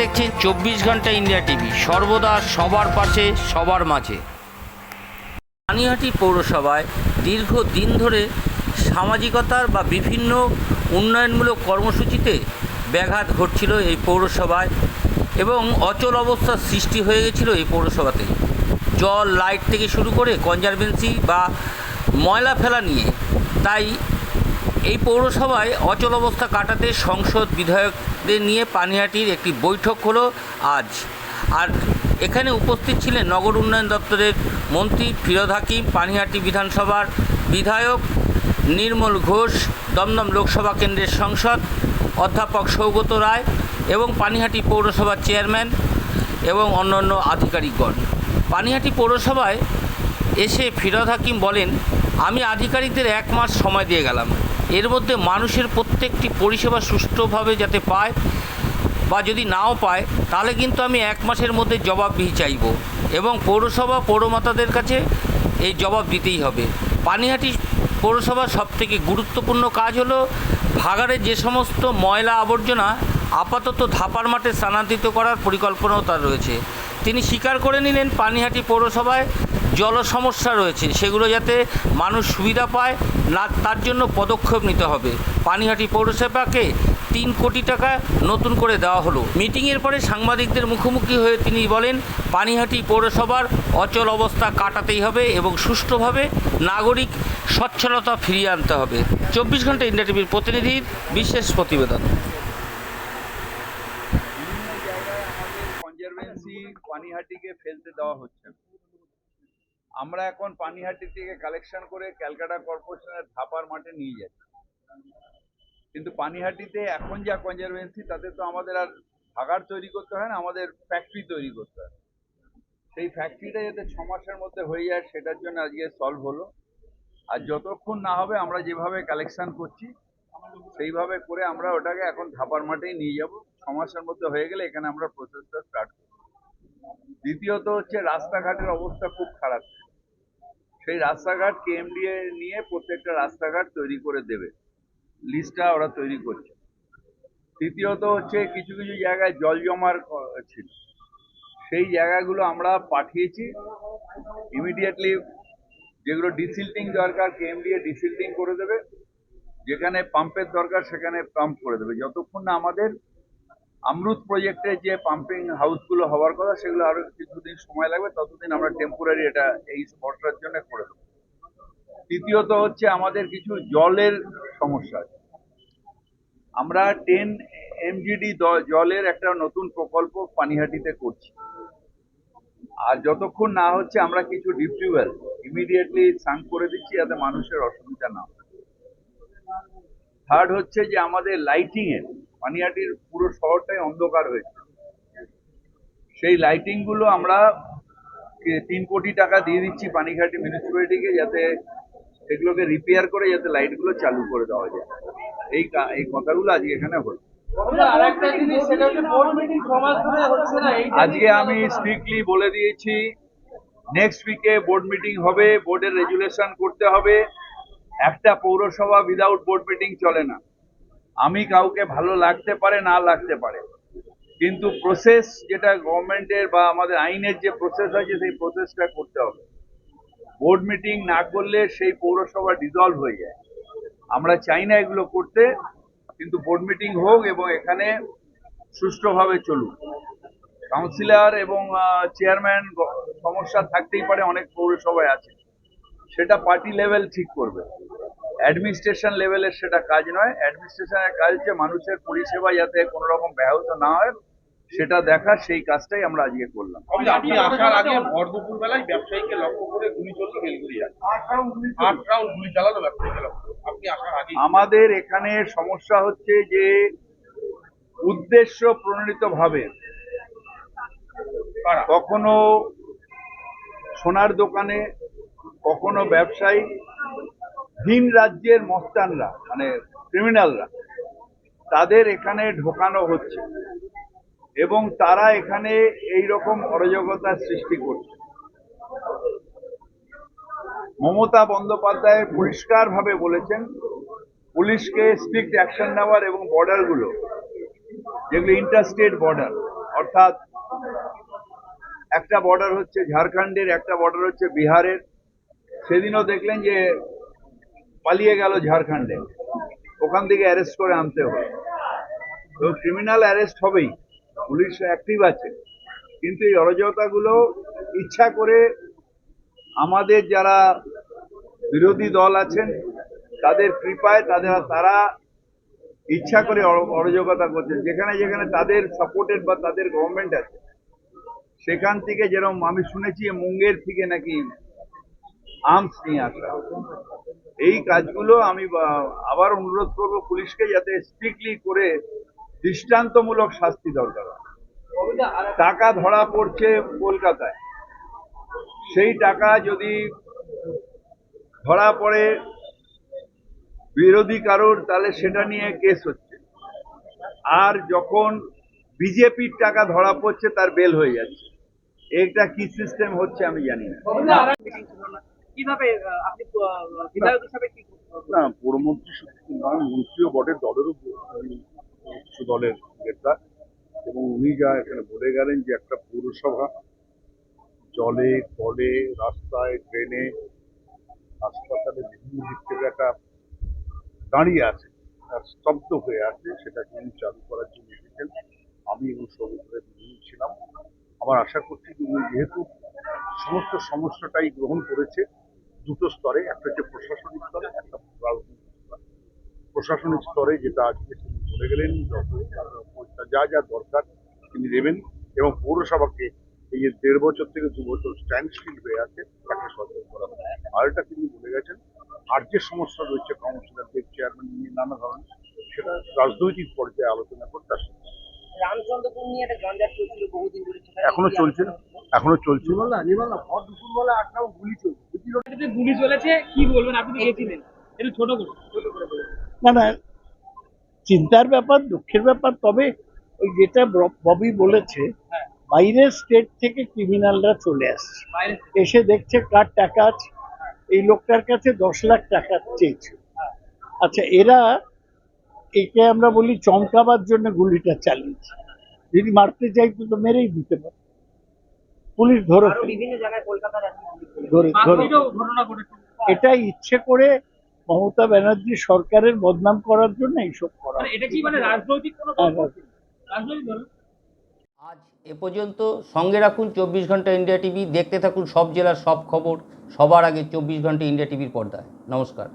দেখছেন চব্বিশ ঘণ্টা ইন্ডিয়া টিভি। সর্বদা সবার পাশে, সবার মাঝে। পানিহাটি পৌরসভায় দীর্ঘ দিন ধরে সামাজিকতার বা বিভিন্ন উন্নয়নমূলক কর্মসূচিতে ব্যাঘাত ঘটছিল এই পৌরসভায় এবং অচল অবস্থার সৃষ্টি হয়ে গেছিল এই পৌরসভাতে। জল, লাইট থেকে শুরু করে কনজারভেন্সি বা ময়লা ফেলা নিয়ে তাই এই পৌরসভায় অচল অবস্থা কাটাতে সংসদ বিধায়কদের নিয়ে পানিহাটির একটি বৈঠক হলো আজ। আর এখানে উপস্থিত ছিলেন নগর উন্নয়ন দপ্তরের মন্ত্রী ফিরোদ হাকিম, পানিহাটি বিধানসভার বিধায়ক নির্মল ঘোষ, দমদম লোকসভা কেন্দ্রের সংসদ অধ্যাপক সৌগত রায় এবং পানিহাটি পৌরসভার চেয়ারম্যান এবং অন্যান্য আধিকারিকগণ। পানিহাটি পৌরসভায় এসে ফিরোদ হাকিম বলেন, আমি আধিকারিকদের এক মাস সময় দিয়ে গেলাম। এর মধ্যে মানুষের প্রত্যেকটি পরিষেবা সুষ্ঠুভাবে যাতে পায় বা যদি নাও পায়, তাহলে কিন্তু আমি এক মাসের মধ্যে জবাবদিহি চাইব। এবং পৌরসভা পৌরমাতাদের কাছে এই জবাব দিতেই হবে। পানিহাটি পৌরসভার সবথেকে গুরুত্বপূর্ণ কাজ হলো ভাগাড়ের যে সমস্ত ময়লা আবর্জনা আপাতত ধাপার মাঠে স্থানান্তরিত করার পরিকল্পনাও তার রয়েছে। তিনি স্বীকার করে নিলেন পানিহাটি পৌরসভায় জল সমস্যা রয়েছে, সেগুলো যাতে মানুষ সুবিধা পায়, না তার জন্য পদক্ষেপ নিতে হবে। পানিহাটি পৌরসভাকে তিন কোটি টাকা নতুন করে দেওয়া হলো। মিটিংয়ের পরে সাংবাদিকদের মুখোমুখি হয়ে তিনি বলেন, পানিহাটি পৌরসভার অচল অবস্থা কাটাতেই হবে এবং সুষ্ঠুভাবে নাগরিক স্বচ্ছলতা ফিরিয়ে আনতে হবে। চব্বিশ ঘণ্টা ইন্ডিয়া টিভির প্রতিনিধির বিশেষ প্রতিবেদন কনজারভেন্সি পানিহাটিকে ফেলতে দেওয়া হচ্ছে। আমরা এখন পানিহাটি থেকে কালেকশন করে ক্যালকাটা কর্পোরেশনের ধাপার মাঠে নিয়ে যাচ্ছি। কিন্তু পানিহাটিতে এখন যা কনজারভেন্সি তাতে তো আমাদের আর ভাগার তৈরি করতে হয় না, আমাদের ফ্যাক্টরি তৈরি করতে হয়। সেই ফ্যাক্টরিটা যাতে ছ মাসের মধ্যে হয়ে যায়, সেটার জন্য আজকে সলভ হলো। আর যতক্ষণ না হবে, আমরা যেভাবে কালেকশন করছি, সেইভাবে করে আমরা ওটাকে এখন ধাপার মাঠেই নিয়ে যাব। ছ মাসের মধ্যে হয়ে গেলে এখানে আমরা প্রসেসটা স্টার্ট করব। দ্বিতীয়ত হচ্ছে রাস্তাঘাটের অবস্থা খুব খারাপ। সেই রাস্তাঘাট কেএমডিএ নিয়ে প্রত্যেকটা রাস্তাঘাট তৈরি করে দেবে। লিস্টটা ওরা তৈরি করছে। তৃতীয়ত হচ্ছে কিছু কিছু জায়গায় জল জমার ছিল। সেই জায়গাগুলো আমরা পাঠিয়েছি। ইমিডিয়েটলি যেগুলো ডিসিল্টিং দরকার, কেএমডিএ ডিসিল্টিং করে দেবে। যেখানে পাম্পের দরকার, সেখানে পাম্প করে দেবে। যতক্ষণ না আমাদের আমরুত প্রজেক্টে যে পাম্পিং হাউসগুলো হওয়ার কথা, সেগুলো আরও কিছুদিন সময় লাগবে, ততদিন আমরা টেম্পোরারি এটা এই স্পটটার জন্য করে দেবো। তৃতীয়ত হচ্ছে আমাদের কিছু জলের সমস্যা আমরা টেন এমজিডি জলের একটা নতুন প্রকল্প পানিহাটিতে করছি। আর যতক্ষণ না হচ্ছে আমরা কিছু ডিপ ইমিডিয়েটলি সাং করে দিচ্ছি, যাতে মানুষের অসুবিধা না হয়। থার্ড হচ্ছে যে আমাদের লাইটিংয়ের পানিহাটির শহরটাই অন্ধকার হয়েছে সেই লাইটিংগুলো আমরা তিন কোটি টাকা দিয়ে দিচ্ছি পানিঘাটি মিউনিসিপ্যালিটিকে যাতে সেগুলোকে রিপেয়ার করে যাতে লাইটগুলো চালু করে দেওয়া যায়। এই এই কথাগুলো আজকে এখানে হলো। আজকে আমি স্ট্রিক্টলি বলে দিয়েছি নেক্সট উইকে বোর্ড মিটিং হবে বোর্ডের রেজুলেশন করতে হবে। একটা পৌরসভা উইদাউট বোর্ড মিটিং চলে না। আমি কাউকে ভালো লাগতে পারে, না লাগতে পারে। কিন্তু প্রসেস যেটা গভর্নমেন্টের বা আমাদের আইনের যে প্রসেস আছে, সেই প্রসেসটা করতে হবে। বোর্ড মিটিং না করলে সেই পৌরসভা ডিজলভ হয়ে যায়। আমরা চাই না এগুলো করতে, কিন্তু বোর্ড মিটিং হোক এবং এখানে সুষ্ঠুভাবে চলুক। কাউন্সিলর এবং চেয়ারম্যান সমস্যা থাকতেই পারে, অনেক পৌরসভায় আছে। সেটা পার্টি লেভেল ঠিক করবে। অ্যাডমিনিস্ট্রেশন লেভেলের সেটা কাজ নয়। অ্যাডমিনিস্ট্রেশনের কাজ হচ্ছে মানুষের পরিষেবা যাতে কোনো রকম ব্যাহত না হয় সেটা দেখা সেই কাজটাই আমরা আজকে করলাম। আপনি আসার আগে ভর দুপুর বেলায় ব্যবসায়ীকে লক্ষ্য করে গুলি চলল বেলগুড়িয়া আট রাউন্ড গুলি চালালো ব্যবসায়ীকে লক্ষ্য আপনি আসার আগে আমাদের এখানে সমস্যা হচ্ছে যে উদ্দেশ্য প্রণোদিত ভাবে কখনো সোনার দোকানে কখনো ব্যবসায়ী ভিন রাজ্যের মস্তানরা মানে ক্রিমিনালরা তাদের এখানে ঢোকানো হচ্ছে এবং তারা এখানে এই রকম অরাজকতার সৃষ্টি করছে। মমতা বন্দ্যোপাধ্যায় পরিষ্কারভাবে বলেছেন, পুলিশকে স্ট্রিক্ট অ্যাকশন নেওয়ার এবং বর্ডারগুলো যেগুলো ইন্টারস্টেট বর্ডার অর্থাৎ একটা বর্ডার হচ্ছে ঝাড়খণ্ডের, একটা বর্ডার হচ্ছে বিহারের, সেদিনও দেখলেন যে পালিয়ে গেল ঝাড়খণ্ডে। ওখান থেকে অ্যারেস্ট করে আনতে হবে। তো ক্রিমিনাল অ্যারেস্ট হবেই। পুলিশ অ্যাক্টিভ আছে। কিন্তু এই অরাজকতাগুলো ইচ্ছা করে আমাদের যারা বিরোধী দল আছেন, তাদের কৃপায় তাদের তারা ইচ্ছা করে অর- অরাজকতা করছেন। যেখানে যেখানে তাদের সাপোর্টেড বা তাদের গভর্নমেন্ট আছে। সেখান থেকে যেরকম আমি শুনেছি, মুঙ্গের থেকে নাকি আর্মস নিয়ে আসা। এই কাজগুলো আমি আবার অনুরোধ করব পুলিশকে যাতে স্ট্রিক্টলি করে দৃষ্টান্তমূলক শাস্তি দরকার। টাকা ধরা পড়ছে কলকাতায়। সেই টাকা যদি ধরা পড়ে বিরোধী কারোর, তাহলে সেটা নিয়ে কেস হচ্ছে। আর যখন বিজেপির টাকা ধরা পড়ছে, তার বেল হয়ে যাচ্ছে। এটা কি সিস্টেম হচ্ছে আমি জানি না। কীভাবে আপনি বিধায়ক হিসাবে কি না, পৌরমন্ত্রী শুধু নয় মন্ত্রীও বটে দলেরও উচ্চ দলের নেতা, এবং উনি যা এখানে বলে গেলেন যে একটা পৌরসভা, জলে, কলে, রাস্তায় ট্রেনে হাসপাতালে বিভিন্ন দিক থেকে একটা দাঁড়িয়ে আছে আর স্তব্ধ হয়ে আছে, সেটাকে উনি চালু করার জন্য এসেছেন। আমি এবং দুজনই ছিলাম। আমার আশা করছি যে উনি যেহেতু সমস্ত সমস্যাটাই গ্রহণ করেছে দুটো স্তরে একটা হচ্ছে প্রশাসনিক স্তরে একটা রাজনৈতিক স্তরে। প্রশাসনিক স্তরে যেটা আজকে তিনি বলে গেলেন যা যা দরকার তিনি দেবেন এবং পৌরসভাকে এই যে দেড় বছর থেকে দু বছর স্ট্যান্ড স্টিল হয়ে আছে তাকে সচেতন করা হবে। আর এটা তিনি বলে গেছেন আর যে সমস্যা রয়েছে কাউন্সিলরদের চেয়ারম্যান নিয়ে নানা ধরনের সেটা রাজনৈতিক পর্যায়ে আলোচনা করতে আসছে রামচন্দ্রপুর নিয়ে একটা গঞ্জাট চলছিল বহুদিন ধরে এখনও চলছে এখনও চলছে যদি গুলি চলেছে। কি বলবেন? আপনি গেছিলেন। একটু ছোট করে। ছোট করে বলুন। না না চিন্তার ব্যাপার দুঃখের ব্যাপার তবে ওই যেটা ববি বলেছে বাইরের স্টেট থেকে ক্রিমিনালরা চলে আসছে। এসে দেখছে কার টাকা আছে। এই লোকটার কাছে দশ লাখ টাকা চেয়েছে। আচ্ছা এরা একে আমরা বলি চমকাবার জন্য গুলিটা চালিয়েছে। যদি মারতে চাইতো তো মেরেই দিতে পারে। পুলিশ ধরে বিভিন্ন জায়গায় এটা ইচ্ছে করে মমতা ব্যানার্জি সরকারের বদনাম করার জন্য এইসব করা। এটা কি মানে রাজনৈতিক কোনো হ্যাঁ, আজ এ পর্যন্ত সঙ্গে রাখুন চব্বিশ ঘণ্টা ইন্ডিয়া টিভি। দেখতে থাকুন সব জেলার সব খবর। সবার আগে চব্বিশ ঘণ্টা ইন্ডিয়া টিভির পর্দায়। নমস্কার।